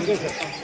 你别说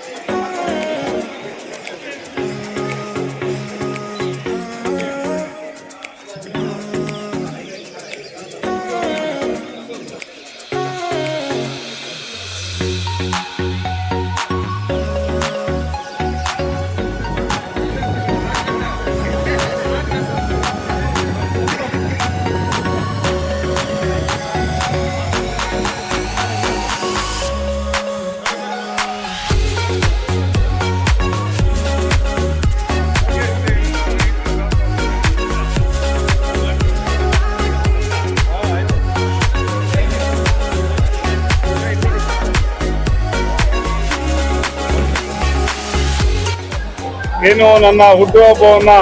ಏನು ನನ್ನ ಹುಟ್ಟುಹಬ್ಬವನ್ನ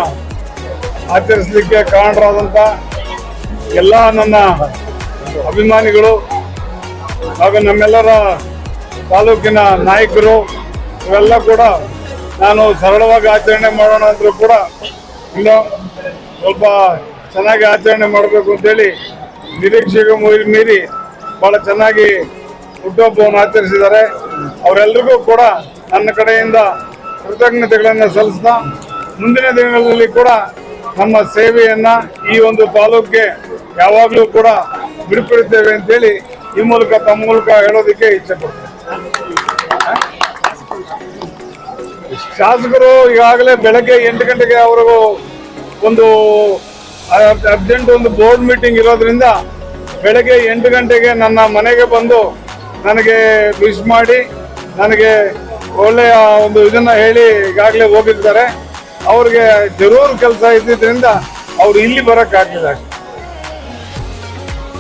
ಆಚರಿಸಲಿಕ್ಕೆ ಕಾರಣರಾದಂಥ ಎಲ್ಲ ನನ್ನ ಅಭಿಮಾನಿಗಳು ಹಾಗೂ ನಮ್ಮೆಲ್ಲರ ತಾಲೂಕಿನ ನಾಯಕರು, ಇವೆಲ್ಲ ಕೂಡ ನಾನು ಸರಳವಾಗಿ ಆಚರಣೆ ಮಾಡೋಣ ಅಂದರೂ ಕೂಡ ಇನ್ನು ಸ್ವಲ್ಪ ಚೆನ್ನಾಗಿ ಆಚರಣೆ ಮಾಡಬೇಕು ಅಂತೇಳಿ ನಿರೀಕ್ಷೆಗೆ ಮೀರಿ ಮೀರಿ ಭಾಳ ಚೆನ್ನಾಗಿ ಹುಟ್ಟುಹಬ್ಬವನ್ನು ಆಚರಿಸಿದ್ದಾರೆ. ಅವರೆಲ್ಲರಿಗೂ ಕೂಡ ನನ್ನ ಕಡೆಯಿಂದ ಕೃತಜ್ಞತೆಗಳನ್ನು ಸಲ್ಲಿಸ್ತಾ ಮುಂದಿನ ದಿನಗಳಲ್ಲಿ ಕೂಡ ನಮ್ಮ ಸೇವೆಯನ್ನ ಈ ಒಂದು ತಾಲೂಕಿಗೆ ಯಾವಾಗಲೂ ಕೂಡ ಬಿಡುಪಿಡುತ್ತೇವೆ ಅಂತೇಳಿ ಈ ಮೂಲಕ ತಮ್ಮ ಮೂಲಕ ಹೇಳೋದಕ್ಕೆ ಇಚ್ಛೆ ಪಡ್ತೇನೆ. ಶಾಸಕರು ಈಗಾಗಲೇ ಬೆಳಗ್ಗೆ ಎಂಟು ಗಂಟೆಗೆ ಅವರು ಒಂದು ಅರ್ಜೆಂಟ್ ಒಂದು ಬೋರ್ಡ್ ಮೀಟಿಂಗ್ ಇರೋದ್ರಿಂದ ಬೆಳಗ್ಗೆ ಎಂಟು ಗಂಟೆಗೆ ನನ್ನ ಮನೆಗೆ ಬಂದು ನನಗೆ ವಿಶ್ ಮಾಡಿ ನನಗೆ ಒಳ್ಳೆಯ ಒಂದು ಇದನ್ನ ಹೇಳಿ ಈಗಾಗಲೇ ಹೋಗಿರ್ತಾರೆ ಅವ್ರಿಗೆ ಜರೂರು ಕೆಲಸ ಇದ್ದಿದ್ರಿಂದ ಅವ್ರು ಇಲ್ಲಿ ಆಗ್ತಿದೆ ಅಷ್ಟೇ.